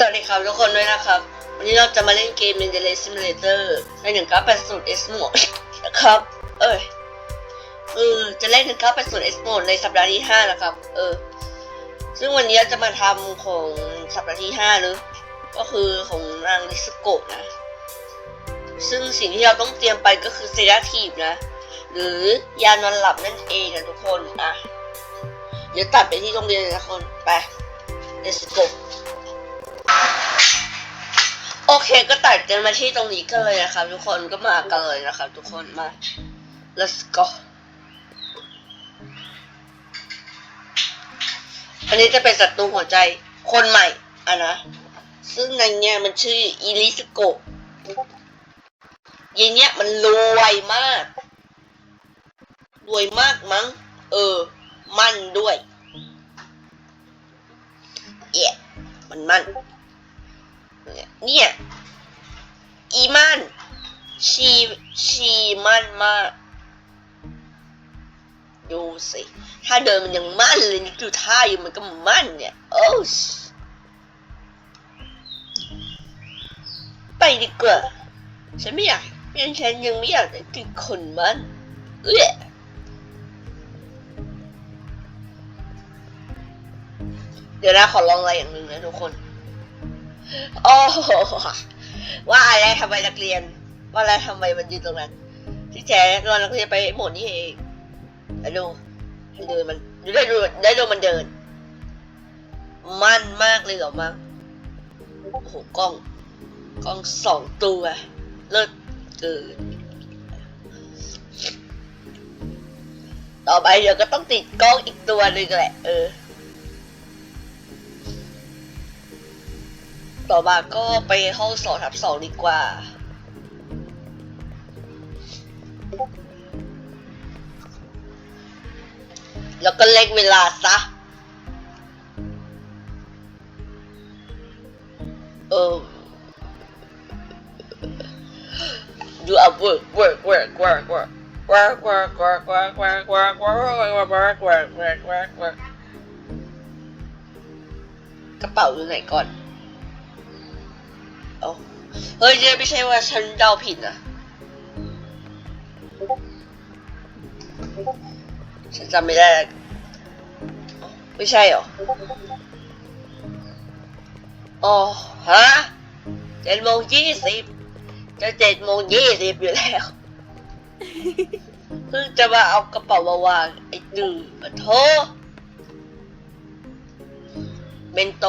สวัสดีครับทุกคนด้วยนะครับ วันนี้เราจะมาเล่นเกม Ninja Race Simulator ใน1980 S Mode นะครับ เอ้ยเออจะเล่น1980 S Mode ในสัปดาห์ที่5นะครับ เออ ซึ่งวันนี้เราจะมาทำของสัปดาห์ที่5หรือ ก็คือของนางลิสโกะนะ ซึ่งสิ่งที่เราต้องเตรียมไปก็คือเซราทีฟนะ หรือยานอนหลับนั่นเองนะทุกคน อะ เดี๋ยวตัดไปที่โรงเรียนนะคน ไป let's go โอเคก็ตัดกันมาที่ตรงนี้กันเลยนะครับ ทุกคนก็มากันเลยนะครับ ทุกคนมา let's go อันนี้จะเป็นศัตรูหัวใจคนใหม่อะนะ ซึ่งในเนี้ยมันชื่ออิริสโกะยีเนี้ยมันรวยมาก รวยมากมั้ง เออ มั่นด้วยเอะมันมั่น เนี่ย อีมันชีชีมันมากดูสิถ้าเดินมันยังมั่นเลยนี่ดูท่าอยู่มันก็มั่นเนี่ย โอ้ชไปดีกว่า ฉันไม่อยากยังฉันยังไม่อยากได้กินคนมันเอ้ยเดี๋ยวนะขอลองอะไรอย่างหนึ่งนะทุกคน โอ้โหว่าอะไรทำไมนักเรียน ว่าอะไรทำไมมันยืนตรงนั้น ที่แท้ตอนนักเรียนไปหมดนี่เองแล้วดูให้ดูมันได้ดูได้ดูมันเดิน มั่นมากเลยเหรอมั้งโอ้โหกล้อง กล้องสองตัวเลิศเกินต่อไปเดี๋ยวก็ต้องติดกล้องอีกตัวหนึ่งแหละ เออ ต่อมาก็ไปห้องสองทับสองดีกว่า แล้วก็เล็กเวลาซะ เออ do a work work work work work work work work work work work work work work work work work work กระเป๋าอยู่ไหนก่อน เอาเฮ้ยไม่ใช่ว่าฉันเดาผิดนะฉันจำไม่ได้แล้วไม่ใช่เหรออ๋อฮะเจ็ดโมงยี่สิบจะเจ็ดโมงยี่สิบอยู่แล้วเพิ่งจะมาเอากระเป๋ามาวางไอ้ดื้อมาโทเบนโต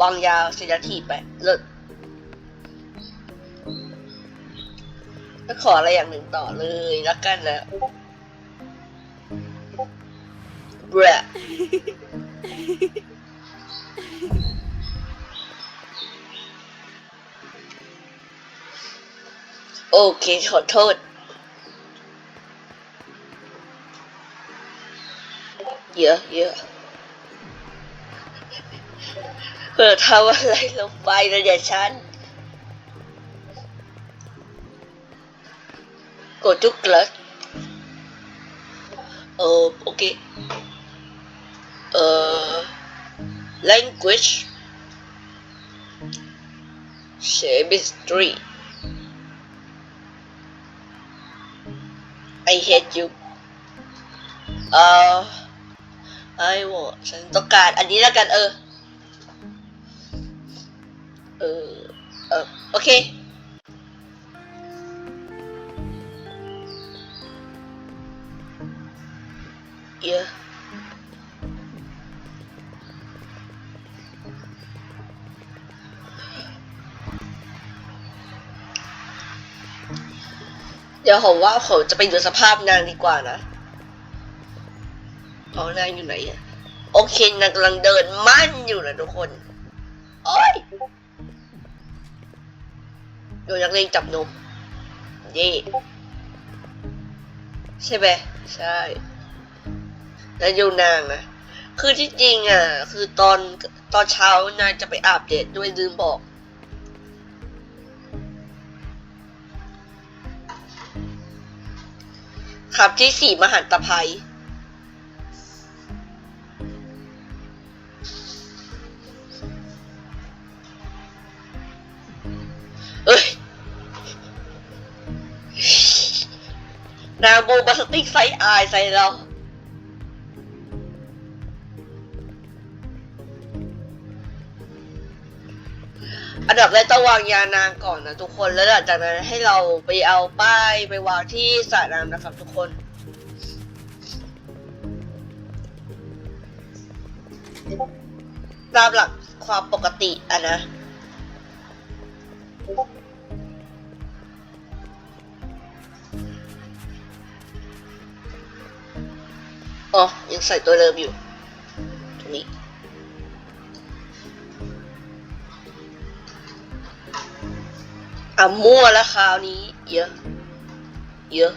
วางยาวสินาทีไปเลิศ ก็ขออะไรอย่างหนึ่งต่อเลยแล้วกันนะเบรโอเค ขอโทษ เยอะเยอะเปิดทำอะไรลงไปนะเดี๋ยวฉัน กดทุกคลัสเออโอเคเออ language chemistry I hate you เอ่อ I want ฉันต้องการอันนี้แล้วกันเออ เออ เออ โอเค เยอะเดี๋ยวผมว่าผมจะไปดูสภาพนางดีกว่านะเอานางอยู่ไหนอะโอเคนางกำลังเดินมั่นอยู่นะทุกคน โอ้ยโดนนักเลงจับนมเย่ใช่ไหมใช่ และยูนางนะคือที่จริงอะ คือตอนตอนเช้านายจะไปอาบเดตด้วยลืมบอกขับที่สี่มหันตภัยเอ้ยนางโบบัสติกไซอายใส่เรา นดับแรกต้องวางยานางก่อนนะทุกคน แล้วหลังจากนั้นให้เราไปเอาป้ายไปวางที่สระน้ำนะครับทุกคน ตามหลักความปกติอะนะอ๋อ ยังใส่ตัวเดิมอยู่ มั่วแล้วคราวนี้ เยอะ เยอะ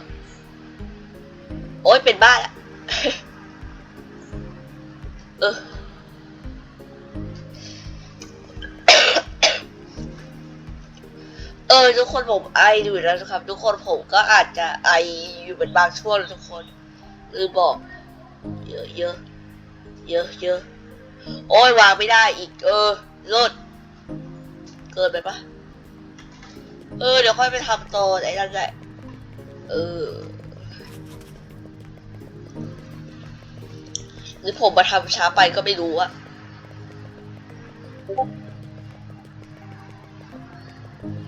โอ้ยเป็นบ้าละเออเออทุกคนผมไออยู่แล้วนะครับ ทุกคนผมก็อาจจะไออยู่เป็นบางช่วงทุกคนลืมบอก เยอะเยอะเยอะเยอะโอ้ยวางไม่ได้อีก เออลดเกินไปปะ เออ เดี๋ยวค่อยไปทำต่อไอ้นั่นแหละเออ หรือผมมาทำช้าไปก็ไม่รู้อะ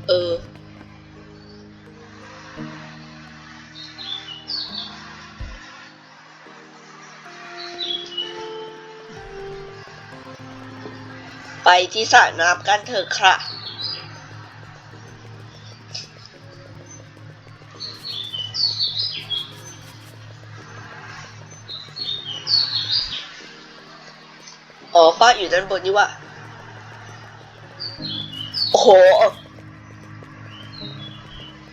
เออ ไปที่สระน้ำกันเถอะค่ะ ป้าอยู่ด้านบนนี่ว่าโอ้โห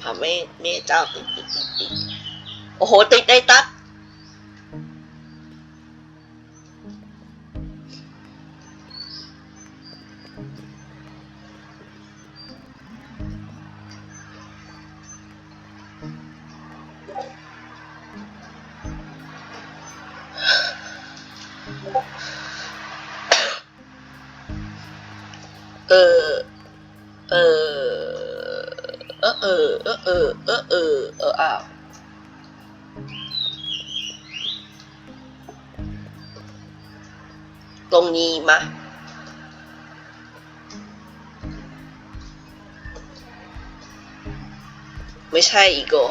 พระแม่แม่เจ้าติดติดติดติดโอ้โห ติดได้ตัด เออ เออ เออ เออ เออ เออ เออ เออ เออ อ้าว ตรงนี้มาไม่ใช่อีกเหรอ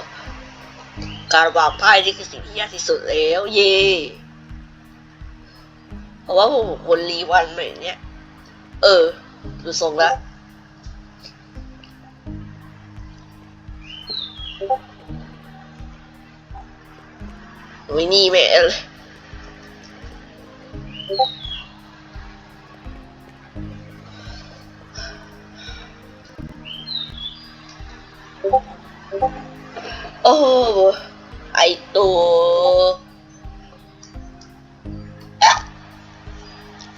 การวางป้ายนี่คือสิ่งที่ยากที่สุดแล้ว เย่เพราะว่าผมคนรีวันใหม่เนี่ยเออ ดูทรงแล้ววินี่แม่โอ้ไอตัว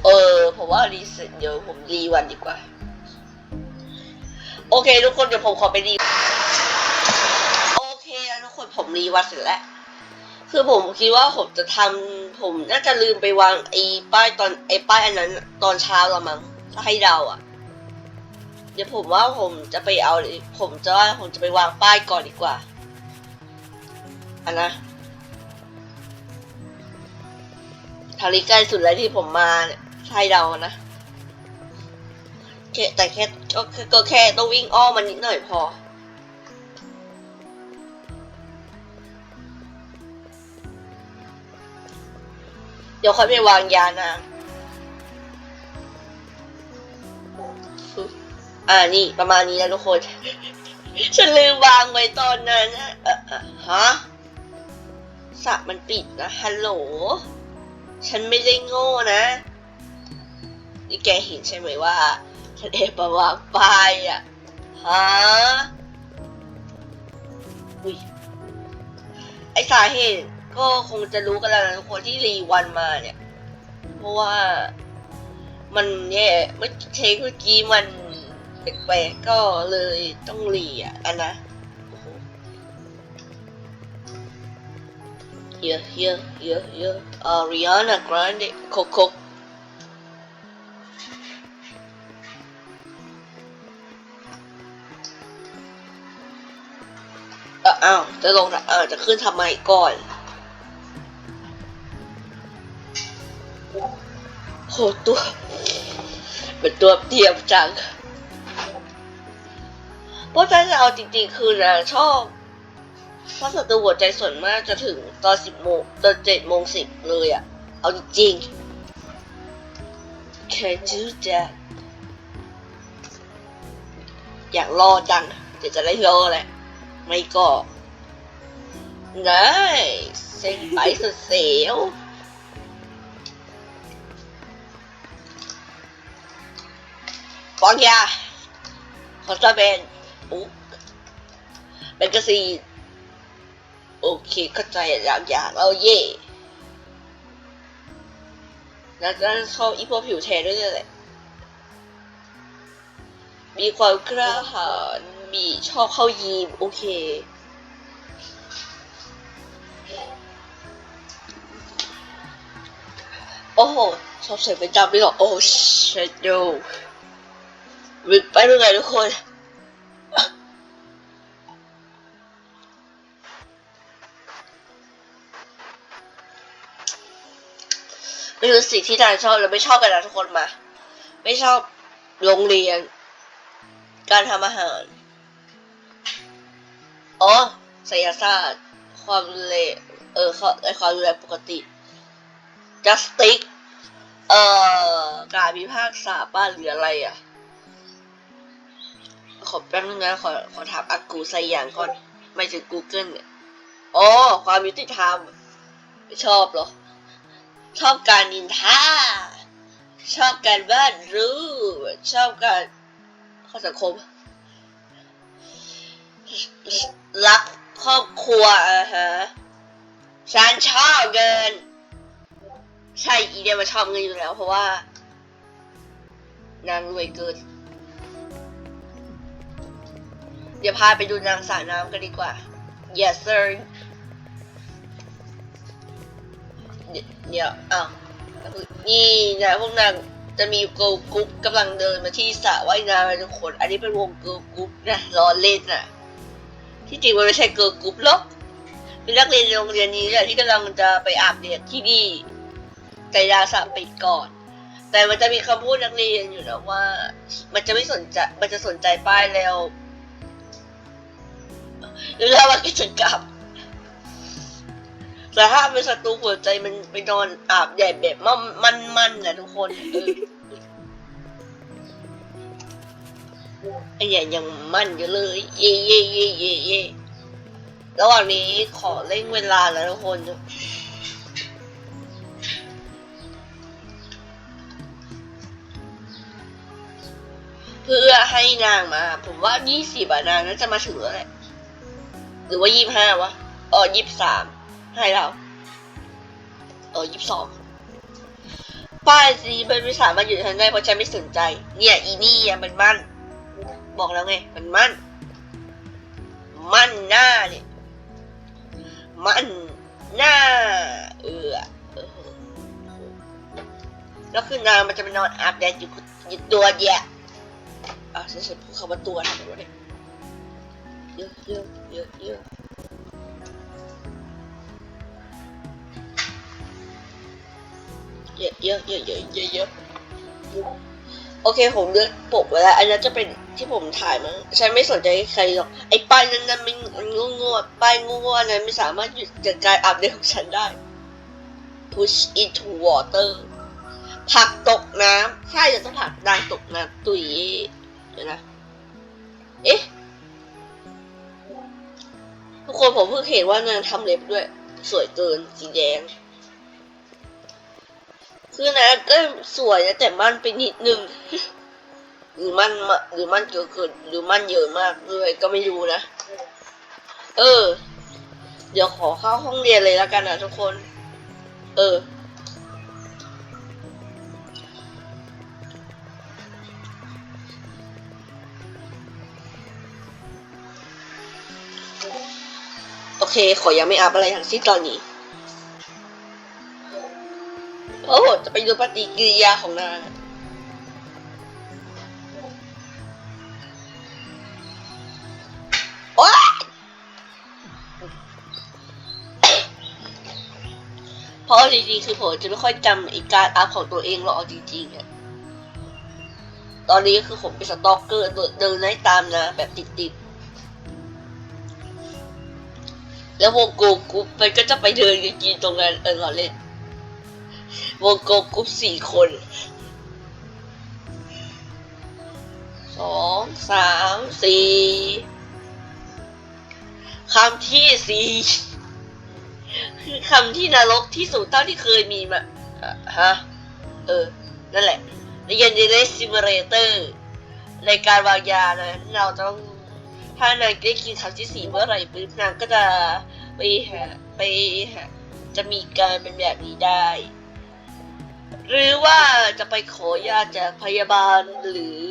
เออ ผมว่ารีเซ็ตเดี๋ยวผมรีวันดีกว่า โอเค ทุกคนเดี๋ยวผมขอไปรีโอเคแล้วทุกคนผมรีวันเสร็จแล้ว คือผมคิดว่าผมจะทำผมน่าจะลืมไปวางไอ้ป้ายตอนไอ้ป้ายอันนั้น ตอนเช้าละมั้งถ้าให้เดาอะ เดี๋ยวผมว่าผมจะไปเอา ผมจะว่าผมจะไปวางป้ายก่อนดีกว่าอันนะทางนี้ใกล้สุดแล้วที่ผมมาเนี่ย ให้เดานะแค่แต่แค่ก็ก็ก็แค่ต้องวิ่งอ้อมมันนิดหน่อยพอ เดี๋ยวค่อยไปวางยานาอ่านี่ประมาณนี้นะทุกคน ฉันลืมวางไว้ตอนนั้นนะเออเอฮะสระมันปิดนะฮัลโหล ฉันไม่ได้โง่นะ นี่แกเห็นใช่ไหมว่าฉันเอบมาวางป้ายอะฮะอุ้ยไอสาเหตุก็คงจะรู้กันแล้วนะทุกคนที่รีวันมาเนี่ย เพราะว่ามันเนี่ยเมื่อเทคเมื่อกี้มันแปลกๆก็เลยต้องรีอะอันนะเยอะเยอะเยอะเยอะอาริอาน่ากรานเดโคโค อ้าวจะลงเออจะขึ้นทำไมก่อนโหตัวเป็นตัวเทียมจังเพราะฉะนั้นเอาจริงๆ คือนางชอบเพราะศัตรูหัวใจส่วนมากจะถึงตอนสิบโมงตอนเจ็ดโมงสิบเลยอะเอาจริงๆ Can you that อยากรอจังเดี๋ยวจะได้รอแหละ ไม่ก็ ได้เซ็งไปสุดเสียวฟังยาขอจะเป็นอุ๊แมกกาซีนโอเคเข้าใจอย่างอย่างเอาเย่แล้วก็ชอบอีพวกผิวแทนด้วยนี่แหละมีความกล้าหาญมีชอบเข้ายิมโอเค โอ้โหชอบใส่เป็นจำด้วยเหรอโอ้เชดโดวิไปเมื่อไงทุกคนไม่รู้สิ่งที่นายชอบหรือไม่ชอบกันนะทุกคนมา ไม่ชอบโรงเรียน การทำอาหาร อ๋อศิลศาสตร์ ความรุนแรงเออเขาไอความรุนแรงปกติ justice เอ่อการพิพากษาป้าหรืออะไรอะ ขอแป๊บนึงนะขอขอถามอากูใส่อย่างก่อน ไม่ถึง Google เนี่ยอ๋อความยุติธรรมไม่ชอบเหรอ ชอบการนินทาชอบการวาดรูปชอบการข้าสังคม รักครอบครัวอะฮะฉันชอบเงิน ใช่อีเดียมาชอบเงินอยู่แล้ว เพราะว่า นางรวยเกิน เดี๋ยวพาไปดูนางสระน้ำกันดีกว่า yes sir เดี๋ยวเดี๋ยวอ้าวนี่นะพวกนางจะมีเกิร์ลกรุ๊ปกำลังเดินมาที่สระว่ายน้ำนะทุกคน อันนี้เป็นวงเกิร์ลกรุ๊ปนะรอเล่นน่ะ ที่จริงมันไม่ใช่เกิร์ลกรุ๊ปหรอกเป็นนักเรียนโรงเรียนนี้แหละที่กำลังจะไปอาบแดดที่นี่ แต่ยาสระปิดก่อน แต่มันจะมีคำพูดนักเรียนอยู่นะว่า มันจะไม่สนใจ มันจะสนใจป้ายแล้วหรือแล้วมันก็จะกลับแต่ถ้าเป็นศัตรูหัวใจมันไปนอนอาบแดดแบบมันมันมันนะทุกคนไอ้ใหญ่ยังมันอยู่เลย เย่เย่เย่เย่เย่ระหว่างนี้ขอเร่งเวลาแล้วทุกคน เพื่อให้นางมา ผมว่ายี่สิบนางน่าจะมาถึงแล้วแหละหรือว่ายี่ห้าวะเออยี่สามให้เราเออยี่สองป้ายสีมันไม่สามารถอยู่ทันได้เพราะฉันไม่สนใจ เนี่ยอีนี่มันมั่น บอกแล้วไง มันมั่น มั่นหน้าเนี่ย มั่นหน้า เออแล้วคือนางมันจะไปนอนอาบแดดอยู่ตัวเดียว อะฉันฉันพูดคำว่าตัวทำไมวะเนี่ยเยอะเยอะเยอะเยอะเยอะเยอะเยอะเยอะเยอะเยอะโอเคผมเลือกปกไว้แล้ว อันนั้นจะเป็นที่ผมถ่ายมั้งฉันไม่สนใจใครหรอกไอ้ป้ายนั้นนั้นมันมันงูงูๆป้ายงูงูๆนั้นไม่สามารถหยุดจัดการอาบแดดของฉันได้ push into water ผักตกน้ำใช่จะต้องผักนางตกน้ำตุย ดี๋ยวนะ เอ๊ะ ทุกคนผมเพิ่งเห็นว่านางทำเล็บด้วย สวยเกินสีแดง คือนะก็สวยนะแต่มันไปนิดนึง หรือมันหรือมันเกินเกินหรือมันเยอะมากเลยก็ไม่รู้นะ เออ เดี๋ยวขอเข้าห้องเรียนเลยแล้วกันนะทุกคน เออ คขอยังไม่อัพอะไรทั้งสิ้นตอนนี้ โอ้จะไปดูปฏิกิริยาของนางโอ้เพราะจริงๆคือผมจะไม่ค่อยจำอีการอัพของตัวเองหรอกจริงๆอะตอนนี้คือผมเป็นสตอกเกอร์เดินไล่ตามนะ แบบติดๆ แล้ววงโกกุ๊ปมันก็จะไปเดินกินตรงนั้นเออเราเล่นวงโกกุ๊ปสี่คนสองสามสี่คำที่สี่คือคำที่นรกที่สุดเท่าที่เคยมีมาฮะเออ นั่นแหละในยันเดเลซิมูเลเตอร์ในการวางยานะเราต้อง ถ้านางได้กินคำที่สี่เมื่อไหร่ปุ๊บนางก็จะไปหาไปหาจะมีการเป็นแบบนี้ได้ หรือว่าจะไปขอยาจากพยาบาลหรือ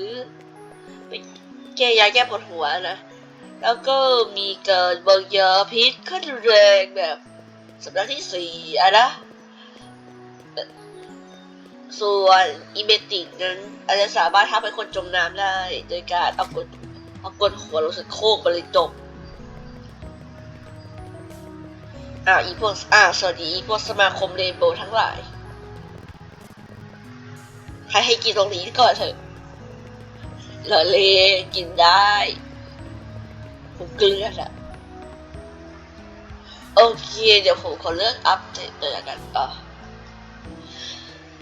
ไปแก้ยาแก้ปวดหัวนะ แล้วก็มีการวางยาพิษขั้นแรงแบบสัปดาห์ที่สี่อะนะส่วนอีเมติกนั้นอาจจะสามารถทำให้คนจมน้ำได้ โดยการเอากด เอกดหัวลงสะโคกไปเลยจบอ่าอีพวกอ่าสวัสดีอีพวกสมาคมเรนโบว์ทั้งหลาย ใครให้กินตรงนี้ก่อนเถอะเหลอเลกินได้ผมเกลืออะโอเค เดี๋ยวผมขอเลือกอัพเดตเลยละกันอะ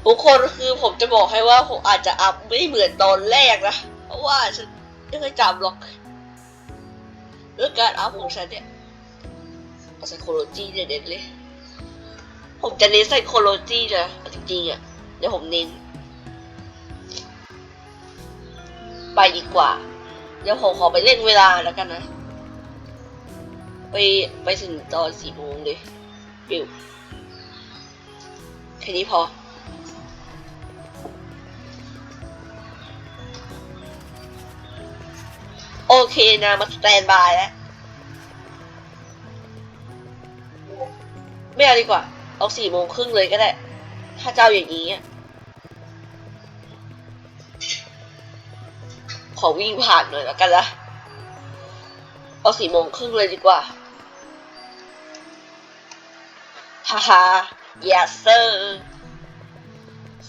ทุกคนคือผมจะบอกให้ว่าผมอาจจะอัพไม่เหมือนตอนแรกนะ เพราะว่าฉัน ไม่เคยจำหรอกเรื่องการอัพของฉันเนี่ยไซโคโลจีเนี่ยเด็ดเลย ผมจะเน้นไซโคโลจีนะจริงๆอะ เดี๋ยวผมเน้น ไปดีกว่า เดี๋ยวผมขอไปเล่นเวลาแล้วกันนะ ไปไปถึงตอนสี่โมงเลย ปิวแค่นี้พอ โอเคนะมาสแตนบายแล้ว ไม่เอาดีกว่า เอาสี่โมงครึ่งเลยก็ได้ ถ้าเจ้าอย่างนี้อะขอวิ่งผ่านหน่อยแล้วกันละเอาสี่โมงครึ่งเลยดีกว่าฮ่าฮ่า yes sir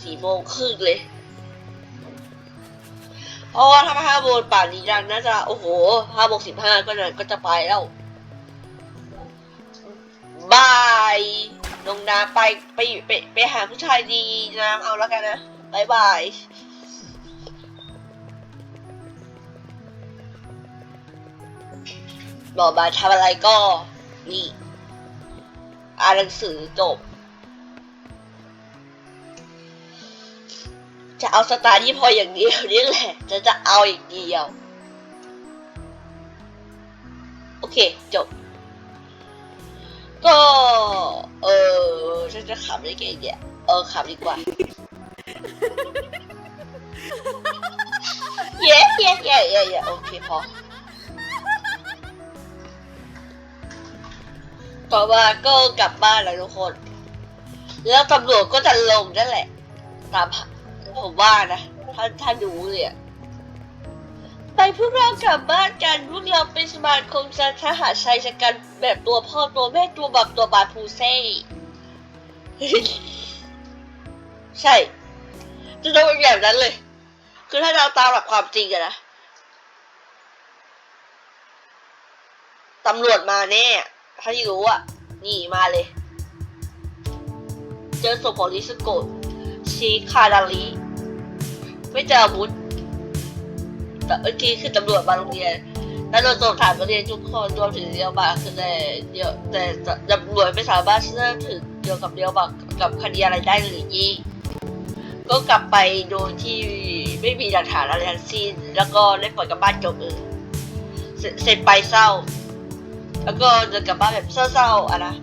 สี่โมงครึ่งเลย เพราะว่าถ้าห้าโมงป่านนี้ดังน่าจะโอ้โหห้าโมงสิบห้าก็น่ะก็จะไปแล้วบายลงน้ำไปไปไปไปหาผู้ชายดีน้ำเอาแล้วกันนะบายบายบอกมาทำอะไรก็ นี่ อ่านหนังสือจบ จะเอาสตาร์ที่พออย่างเดียวนี่แหละ จะจะเอาอย่างเดียว โอเค จบ ก็ เออฉันจะขำได้ไงเนี่ยเออขำดีกว่า เย้เย้เย้เย้เย้โอเคพอต่อมาก็กลับบ้านแล้วทุกคน แล้วตำรวจก็จะลงนั่นแหละ ตาม ผมว่านะ ถ้าถ้าดูเนี่ย ไปพวกเรากลับบ้านกันพวกเราเป็นสมาคมสทหารชายชะกันแบบตัวพ่อตัวแม่ตัวบับตัวบาพูเซ่ใช่ จะต้องเป็นแบบนั้นเลย คือถ้าเราตามหลักความจริงอะนะตำรวจมาแน่ถ้าที่รู้อะนี่มาเลย เจอศพของลิสโกะชิคาดาริ ไม่เจออาวุธแต่เมื่อกี้คือตำรวจมาโรงเรียนแล้วโดนส่งถามนักเรียนทุกคนรวมถึงเดียวบากคือแต่เดียวแต่ตำรวจไม่สามารถเชื่อถึงเกี่ยวกับเดียวบากกับคดีอะไรได้เลยยี่ก็กลับไปโดยที่ไม่มีหลักฐานอะไรทั้งสิ้น แล้วก็ได้ปล่อยกลับบ้านจบเออเสร็จไปเศร้า แล้วก็เดินกลับบ้านแบบเศร้าๆอะนะ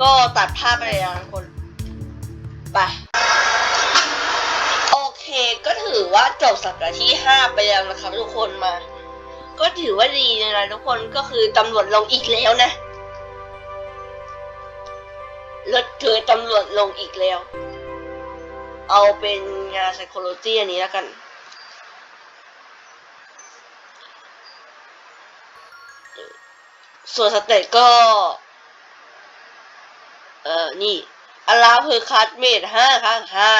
ก็ตัดภาพไปเลยนะทุกคนไป ก็ถือว่าจบสัปดาห์ที่ห้าไปแล้วนะครับทุกคนมาก็ถือว่าดีนะทุกคนก็คือตำรวจลงอีกแล้วนะรถเจอตำรวจลงอีกแล้ว เอาเป็นงาน psychology อันนี้แล้วกัน ส่วนสเตตก็ เออนี่ allow her classmate ห้าครั้งหา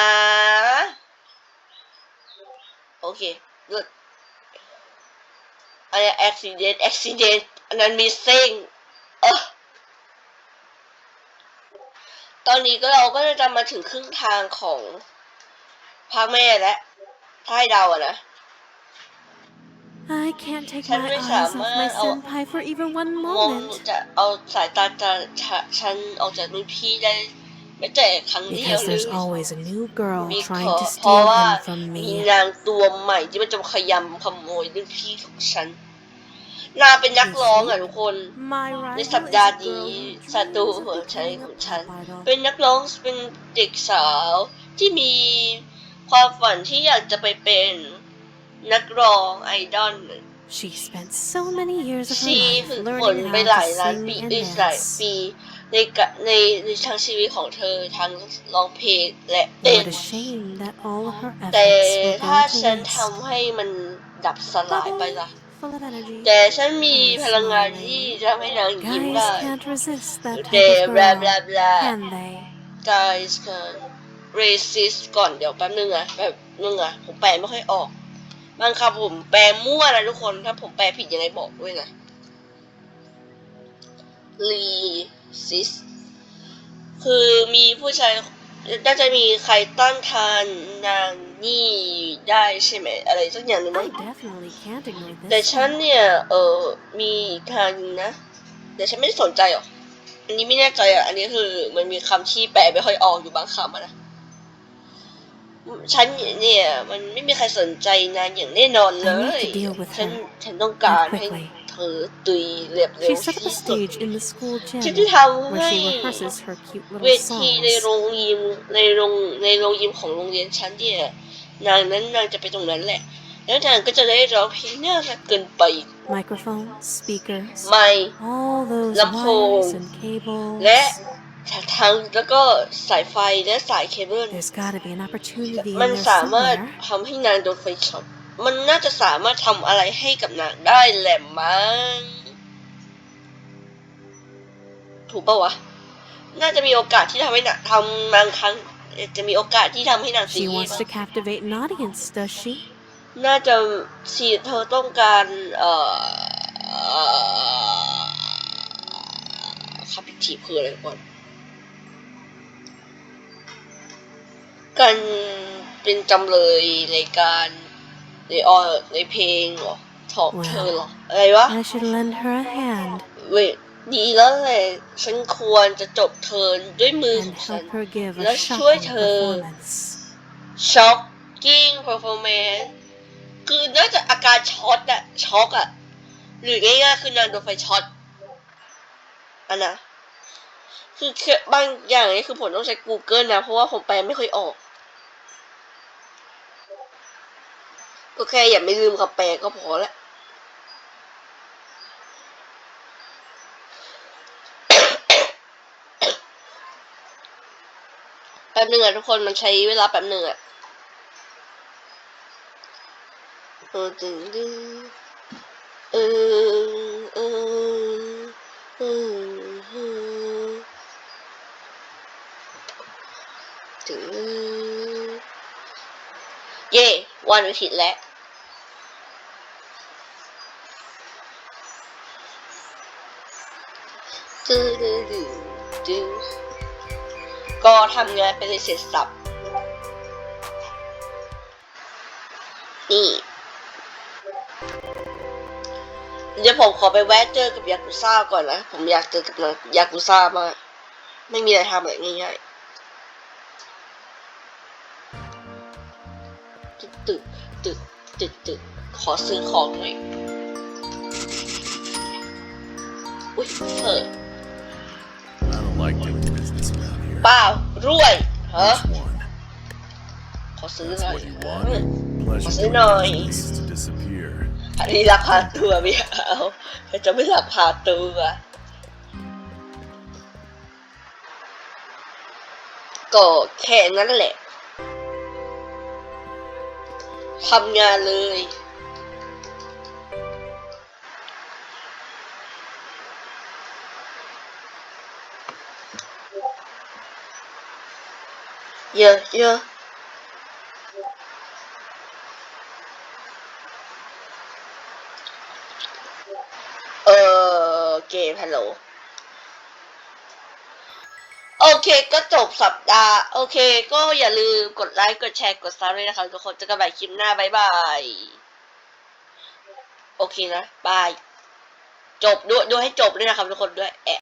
โอเค good อันนี้ accident accident อันนั้น missing เออตอนนี้ก็เราก็จะมาถึงครึ่งทางของภาคแม่แล้วถ้าให้เดาอะนะ I can't take ฉัน my ไม่ eyes สา off มาร my ถเอา senpai for even one มอง moment. จะเอาสายตาจะฉันออกจากรุ่นพี่ได้ไม่ แต่ครั้งเดียว Because เลย there's always a new girl มี trying ขอ to เพราะ steal ว่า him from มี me. นางตัวใหม่ที่มันจะมาขยำขโมยรุ่นพี่ของฉัน นางเป็นนักร้องอะทุกคน My ใน rival สัป is ดาห์ a นี้ girl who ศัตรู dreams หัว of ใจ becoming ของ a ฉัน pop idol. เป็นนักร้องเป็นเด็กสาวที่มีความฝันที่อยากจะไปเป็นนักร้องไอดอล She spent so many years of ชี her life ฝึกฝน learning ไป how หลาย to ล้าน sing ปี and เอ้ยหลาย dance. ปี ในกะในในทั้งชีวิตของเธอทั้งร้องเพลงและเต้น What a shame that all of her แต่ efforts will ถ้า go ฉัน to ทำ waste. ให้มันดับสลายไป Bubbly, ล่ะ full of energy. แต่ฉันมีพลังงานที่จะทำให้นางยิ้ม Guys ได้ can't resist that แต่ type of บลาบลา girl, บลา can they? guys can resist ก่อนเดี๋ยวแป๊บนึงอะแบบนึงอะผมแปลไม่ค่อยออกบางคำผมแปลมั่วนะทุกคนถ้าผมแปลผิดยังไงบอกด้วยนะ resist คือมีผู้ชายน่าจะมีใครต้านทานนางนี่ได้ใช่ไหมอะไรสักอย่างหนึงมั้ I ง definitely can't ignore แต่ this. ฉัน one. เนี่ย เออมีอีกทางหนึงนะแต่ฉันไม่ได้สนใจหรอกอันนี้ไม่แน่ใจอะ อันนี้คือมันมีคำที่แปลไม่ค่อยออกอยู่บางคำอะนะฉันเนี่ยมันไม่มีใครสนใจนานอย่างแน่นอนเลย I need to deal with ฉัน her ฉันต้องการ and ให้ quickly. เธอตุยเรียบเร็ว She set up ที่ a สุด stage in the school ฉัน gym จะทำ where ให้ she rehearses her cute เว little ทีใน songs. โรงยิมในโรงในโรงยิมของโรงเรียนฉันเนี่ยนางนั้นนางจะไปตรงนั้นแหละ แล้วนางก็จะได้ร้องเพลงน่ารักเกินไป Microphones, speakers, ไม่ all those Lamphong. wires and cables. และทางแล้วก็สายไฟและสายเคเบิล There's got to be an opportunity มัน in there สามารถ somewhere. ทำให้นางโดนไฟช็อต มันน่าจะสามารถทำอะไรให้กับนางได้แหละมั้ง ถูกปะวะ น่าจะมีโอกาสที่ทำให้นางทำบางครั้งเอ่อจะมีโอกาสที่ทำให้นางซี She เรีย wants ส to captivate an audience, does she? น่าจะสีเธอต้องการเอ่อคับพิธีคืออะไรก่อน การเป็นจำเลยในการ ในออในเพลงเหรอถอกเธอเหรออะไรวะ I should lend her a hand เว้ยดีแล้วแหละฉันควรจะจบเทิร์นด้วยมือข and องฉัน help her give a Let's shocking show it her. performance. shocking performance คือน่าจะอาการช็อตอะช็อกอะหรือง่ายๆคือนางโดนไฟช็อตอันนะคือคือบางอย่างนี่คือผมต้องใช้ Google นะ เพราะว่าผมแปลไม่ค่อยออก ก็แค่อย่าไม่ลืมคำแปลก็พอละแป๊บหนึ่งอะทุกคนมันใช้เวลาแป๊บหนึ่งอะเออดึงดึงเออเออเออถึงเย่วันอาทิตย์แล้ว ดื้อดื้อดื้อดื้อก็ทำงานไปเลยเสร็จสับ นี่ เดี๋ยวผมขอไปแวะเจอกับยากุซ่าก่อนนะ ผมอยากเจอกับยากุซ่ามากไม่มีอะไรทำเลยง่ายๆตึกตึกตึกตึกตึกขอซื้อของหน่อย อุ้ยเออ ปล่ารวยฮะ Which one? ขอซื้อ That's หน่อย what you want? Pleasure Say doing no. business to disappear. อันนี้ราคาตัวไม่เอาแต่จะไม่ราคาตัวก็แค่นั้นแหละทำงานเลย เยอะเยอะเออเกมฮัลโหลโอเคก็จบสัปดาห์ โอเค ก็อย่าลืมกดไลค์ กดแชร์ กดซับด้วยนะครับทุกคนเจอกันใหม่คลิปหน้า บ๊ายบาย โอเคนะ บาย จบด้วยด้วยให้จบด้วยนะครับทุกคนด้วยแอะ